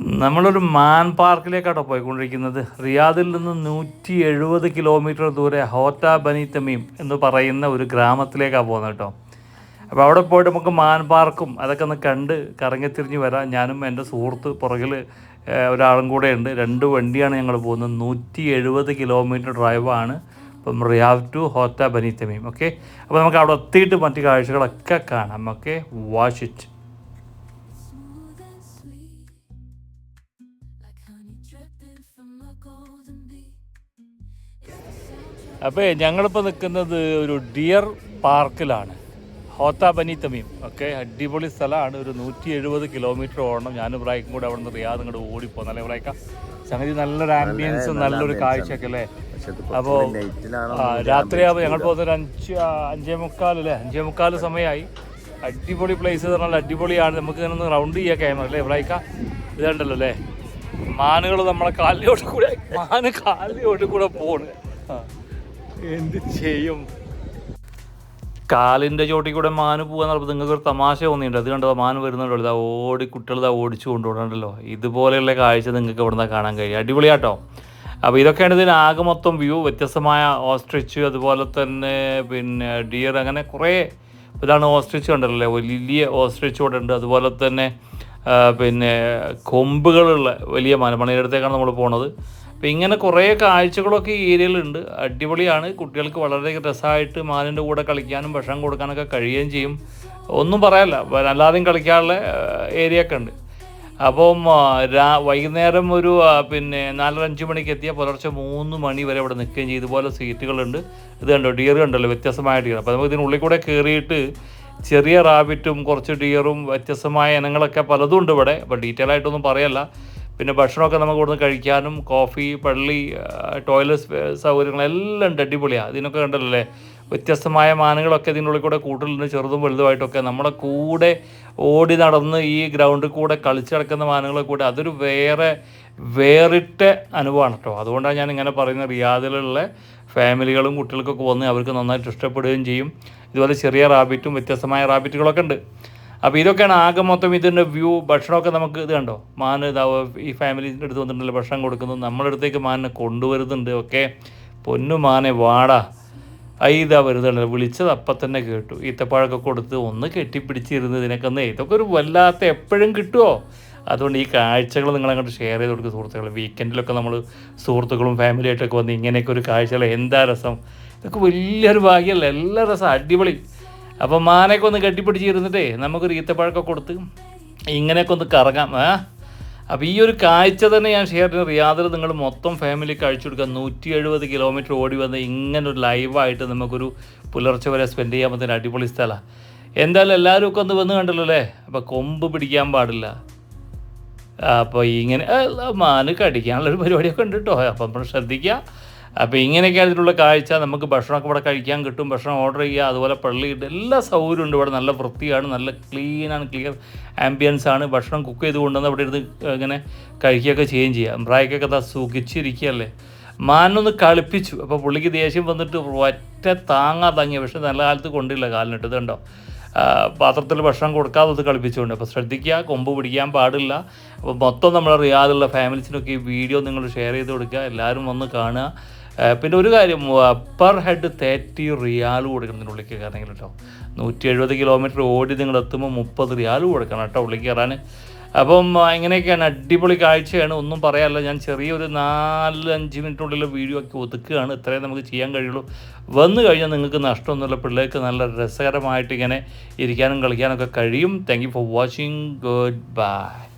നമ്മളൊരു മാൻ പാർക്കിലേക്കാട്ടോ പോയിക്കൊണ്ടിരിക്കുന്നത്. റിയാദിൽ നിന്ന് നൂറ്റി എഴുപത് കിലോമീറ്റർ ദൂരെ ഹോറ്റ ബനി തമീം എന്ന് പറയുന്ന ഒരു ഗ്രാമത്തിലേക്കാണ് പോകുന്നത് കേട്ടോ. അപ്പോൾ അവിടെ പോയിട്ട് നമുക്ക് മാൻ പാർക്കും അതൊക്കെ ഒന്ന് കണ്ട് കറങ്ങിത്തിരിഞ്ഞ് വരാം. ഞാനും എന്റെ സുഹൃത്ത് പുറകിൽ ഒരാളും കൂടെ ഉണ്ട്. രണ്ട് വണ്ടിയാണ് ഞങ്ങൾ പോകുന്നത്. നൂറ്റി എഴുപത് കിലോമീറ്റർ ഡ്രൈവാണ് ഇപ്പം റിയാവ് ടു ഹോറ്റ ബനി തമീം. ഓക്കെ? അപ്പോൾ നമുക്ക് അവിടെ എത്തിയിട്ട് മറ്റു കാഴ്ചകളൊക്കെ കാണാം. ഓക്കെ? Watch it. അപ്പോൾ ഞങ്ങളിപ്പോൾ നിൽക്കുന്നത് ഒരു ഡിയർ പാർക്കിലാണ്. ഹോത്ത ബനി തമീം ഓക്കെ? അടിപൊളി സ്ഥലമാണ്. ഒരു നൂറ്റി എഴുപത് കിലോമീറ്റർ ഓടണം. ഞാനും ഇബ്രാഹിക്കും കൂടെ അവിടെ നിന്ന് റിയാദ് ഇങ്ങോട്ട് ഓടിപ്പോ നല്ല ഇബ്രാഹിക്ക സംഗതി നല്ലൊരു ആംബിയൻസ് നല്ലൊരു കാഴ്ചയൊക്കെ അല്ലേ? അപ്പോൾ രാത്രിയാകുമ്പോൾ ഞങ്ങൾ പോകുന്ന ഒരു അഞ്ച് അഞ്ചേ മുക്കാൽ അല്ലേ? അഞ്ചേ മുക്കാൽ സമയമായി. അടിപൊളി പ്ലേസ് എന്ന് പറഞ്ഞാൽ അടിപൊളിയാണ്. നമുക്ക് ഇങ്ങനെ ഒന്ന് റൗണ്ട് ചെയ്യാൻ ക്യാമറ അല്ലേ ഇബ്രാഹിക്ക ഇതുണ്ടല്ലോ അല്ലേ? മാനുകൾ നമ്മളെ കാലിലോട്ട് കൂടെ മാന് കാലിലോട്ട് കൂടെ പോണ്. എന്ത് ചെയ്യും? കാലിന്റെ ചോട്ടിൽ കൂടെ മാന് പോകാന്ന് പറയുമ്പോൾ നിങ്ങൾക്ക് ഒരു തമാശ തോന്നിയിട്ടുണ്ട്. അത് കണ്ടോ മാന് വരുന്നുണ്ടോ ഇതാ ഓടി കുട്ടികൾ ഇതാ ഓടിച്ചു കൊണ്ടുപോകണ്ടല്ലോ ഇതുപോലെയുള്ള കാഴ്ച നിങ്ങൾക്ക് ഇവിടെ നിന്ന് കാണാൻ കഴിയും. അടിപൊളിയാട്ടോ. അപ്പോൾ ഇതൊക്കെയാണ് ഇതിന് ആകെ മൊത്തം വ്യൂ വ്യത്യസ്തമായ ഓസ്ട്രിച്ച് അതുപോലെ തന്നെ പിന്നെ ഡിയർ അങ്ങനെ കുറേ ഇതാണ് ഓസ്ട്രിച്ച് കണ്ടല്ലോ വലിയ ഓസ്ട്രിച്ച് ഇവിടെ ഉണ്ട്. അതുപോലെ തന്നെ പിന്നെ കൊമ്പുകളുള്ള വലിയ മാന മണിയുടെ നമ്മൾ പോണത്. അപ്പം ഇങ്ങനെ കുറേ കാഴ്ചകളൊക്കെ ഈ ഏരിയയിലുണ്ട്. അടിപൊളിയാണ്. കുട്ടികൾക്ക് വളരെ രസമായിട്ട് മാനിന്റെ കൂടെ കളിക്കാനും ഭക്ഷണം കൊടുക്കാനൊക്കെ കഴിയുകയും ചെയ്യും. ഒന്നും പറയാല്ല അല്ലാതെയും കളിക്കാനുള്ള ഏരിയ ഒക്കെ ഉണ്ട്. അപ്പം രാ വൈകുന്നേരം ഒരു പിന്നെ നാലര അഞ്ച് മണിക്ക് എത്തിയ പുലർച്ചെ മൂന്ന് മണി വരെ ഇവിടെ നിൽക്കുകയും ചെയ്യും. ഇതുപോലെ സീറ്റുകളുണ്ട്. ഇത് കണ്ടോ? ഡിയർ കണ്ടല്ലോ? വ്യത്യസ്തമായ ഡിയർ അപ്പോൾ നമുക്ക് ഇതിനുള്ളിൽ കൂടെ കയറിയിട്ട് ചെറിയ റാബിറ്റും കുറച്ച് ഡിയറും വ്യത്യസ്തമായ ഇനങ്ങളൊക്കെ പലതും ഉണ്ട് ഇവിടെ. അപ്പോൾ ഡീറ്റെയിൽ ആയിട്ടൊന്നും പറയല്ല. പിന്നെ ഭക്ഷണമൊക്കെ നമുക്ക് ഇവിടുന്ന് കഴിക്കാനും കോഫി പള്ളി ടോയ്ലറ്റ് സൗകര്യങ്ങളെല്ലാം ഉണ്ട്. അടിപൊളിയാണ് ഇതിനൊക്കെ കണ്ടല്ലേ? വ്യത്യസ്തമായ മാനങ്ങളൊക്കെ ഇതിനുള്ളിൽ കൂടെ കൂട്ടിലുണ്ട്. ചെറുതും വലുതുമായിട്ടൊക്കെ. നമ്മുടെ കൂടെ ഓടി നടന്ന് ഈ ഗ്രൗണ്ടിൽ കൂടെ കളിച്ച് നടക്കുന്ന മാനങ്ങളെ കൂടെ അതൊരു വേറെ വേറിട്ട അനുഭവമാണ് കേട്ടോ. അതുകൊണ്ടാണ് ഞാൻ ഇങ്ങനെ പറയുന്നത്. റിയാദിലുള്ള ഫാമിലികളും കുട്ടികൾക്കൊക്കെ വന്ന് അവർക്ക് നന്നായിട്ട് ഇഷ്ടപ്പെടുകയും ചെയ്യും. ഇതുപോലെ ചെറിയ റാബിറ്റും വ്യത്യസ്തമായ റാബിറ്റുകളൊക്കെ ഉണ്ട്. അപ്പോൾ ഇതൊക്കെയാണ് ആകെ മൊത്തം ഇതിന്റെ വ്യൂ ഭക്ഷണമൊക്കെ നമുക്ക് ഇത് കണ്ടോ? മാൻ ഇതാവ് ഈ ഫാമിലിന്റെ അടുത്ത് വന്നിട്ടുണ്ടല്ലോ ഭക്ഷണം കൊടുക്കുന്നു നമ്മളടുത്തേക്ക് മാനിനെ കൊണ്ടുവരുന്നുണ്ട്. ഒക്കെ പൊന്നു മാനെ വാടാ. ഐതാ വരുന്നുണ്ട് വിളിച്ചത് അപ്പം തന്നെ കേട്ടു. ഈത്തപ്പഴമൊക്കെ കൊടുത്ത് ഒന്ന് കെട്ടിപ്പിടിച്ചിരുന്ന് ഇതിനൊക്കെ ഒന്ന് ഇതൊക്കെ ഒരു വല്ലാത്ത എപ്പോഴും കിട്ടുമോ അതുകൊണ്ട് ഈ കാഴ്ചകൾ നിങ്ങളങ്ങോട്ട് ഷെയർ ചെയ്ത് കൊടുക്കുക സുഹൃത്തുക്കൾ വീക്കെൻഡിലൊക്കെ നമ്മൾ സുഹൃത്തുക്കളും ഫാമിലിയായിട്ടൊക്കെ വന്ന് ഇങ്ങനെയൊക്കെ ഒരു കാഴ്ചകൾ എന്താ രസം? ഇതൊക്കെ വലിയൊരു ഭാഗ്യമല്ല എല്ലാ രസം അടിപൊളി. അപ്പം മാനൊക്കെ ഒന്ന് കെട്ടിപ്പിടിച്ചിരുന്നിട്ടേ നമുക്കൊരു ഈത്തപ്പഴമൊക്കെ കൊടുത്ത് ഇങ്ങനെയൊക്കെ ഒന്ന് കറങ്ങാം ആ? അപ്പോൾ ഈ ഒരു കാഴ്ച തന്നെ ഞാൻ ഷെയർ ചെയ്യുന്ന റിയാദിൽ നിങ്ങൾ മൊത്തം ഫാമിലി കഴിച്ചു കൊടുക്കുക നൂറ്റി എഴുപത് കിലോമീറ്റർ ഓടി വന്ന് ഇങ്ങനെ ഒരു ലൈവായിട്ട് നമുക്കൊരു പുലർച്ചെ വരെ സ്പെൻഡ് ചെയ്യാൻ പറ്റുന്ന അടിപൊളി സ്ഥലമാണ് എന്തായാലും എല്ലാവരും ഒക്കെ ഒന്ന് വന്ന് കണ്ടല്ലോ അല്ലേ? അപ്പോൾ കൊമ്പ് പിടിക്കാൻ പാടില്ല. അപ്പോൾ ഇങ്ങനെ ആ, മാന് കടിക്കാനുള്ളൊരു പരിപാടിയൊക്കെ ഉണ്ട് കേട്ടോ അപ്പം നമ്മൾ ശ്രദ്ധിക്കുക അപ്പോൾ ഇങ്ങനെയൊക്കെ അതിലുള്ള കാഴ്ച നമുക്ക് ഭക്ഷണമൊക്കെ ഇവിടെ കഴിക്കാൻ കിട്ടും ഭക്ഷണം ഓർഡർ ചെയ്യുക അതുപോലെ പള്ളിയിട്ട് എല്ലാ സൗകര്യവും ഉണ്ട്. ഇവിടെ നല്ല വൃത്തിയാണ് നല്ല ക്ലീനാണ് ക്ലിയർ ആംബിയൻസ് ആണ്. ഭക്ഷണം കുക്ക് ചെയ്ത് കൊണ്ടുവന്ന് അവിടെ ഇരുന്ന് ഇങ്ങനെ കഴിക്കുകയൊക്കെ ചെയ്യുകയും ചെയ്യാം. പ്രായക്കൊക്കെ അതാ സുഖിച്ചിരിക്കുകയല്ലേ. മാനൊന്ന് കളിപ്പിച്ചു. അപ്പോൾ പുള്ളിക്ക് ദേഷ്യം വന്നിട്ട് ഒറ്റ താങ്ങാ താങ്ങിയ പക്ഷേ നല്ല കാലത്ത് കൊണ്ടില്ല കാലിനിട്ട്. കണ്ടോ? പാത്രത്തിൽ ഭക്ഷണം കൊടുക്കാതെ അത് കളിപ്പിച്ചുകൊണ്ട്. അപ്പോൾ ശ്രദ്ധിക്കുക കൊമ്പ് പിടിക്കാൻ പാടില്ല. അപ്പോൾ മൊത്തം നമ്മൾ റിയാദുള്ള ഫാമിലീസിനൊക്കെ ഈ വീഡിയോ നിങ്ങൾ ഷെയർ ചെയ്ത് കൊടുക്കുക. എല്ലാവരും വന്ന് കാണുക. പിന്നെ ഒരു കാര്യം പെർ ഹെഡ് തേർട്ടി റിയാൽ കൊടുക്കണം ഉള്ളിൽ കയറണമെങ്കിൽ കേട്ടോ. നൂറ്റി എഴുപത് കിലോമീറ്റർ ഓടി നിങ്ങൾ എത്തുമ്പോൾ മുപ്പത് റിയാൽ കൊടുക്കണം കേട്ടോ ഉള്ളിൽ കയറാൻ. അപ്പം എങ്ങനെയൊക്കെയാണ് അടിപൊളി കാഴ്ചയാണ്. ഒന്നും പറയാനില്ല. ഞാൻ ചെറിയൊരു നാല് അഞ്ച് മിനിറ്റിനുള്ളിൽ വീഡിയോ ഒക്കെ ഒതുക്കുകയാണ്. ഇത്രയും നമുക്ക് ചെയ്യാൻ കഴിയുള്ളൂ. വന്നു കഴിഞ്ഞാൽ നിങ്ങൾക്ക് നഷ്ടമൊന്നുമില്ല. പിള്ളേർക്ക് നല്ല രസകരമായിട്ട് ഇങ്ങനെ ഇരിക്കാനും കളിക്കാനൊക്കെ കഴിയും. Thank you for watching good bye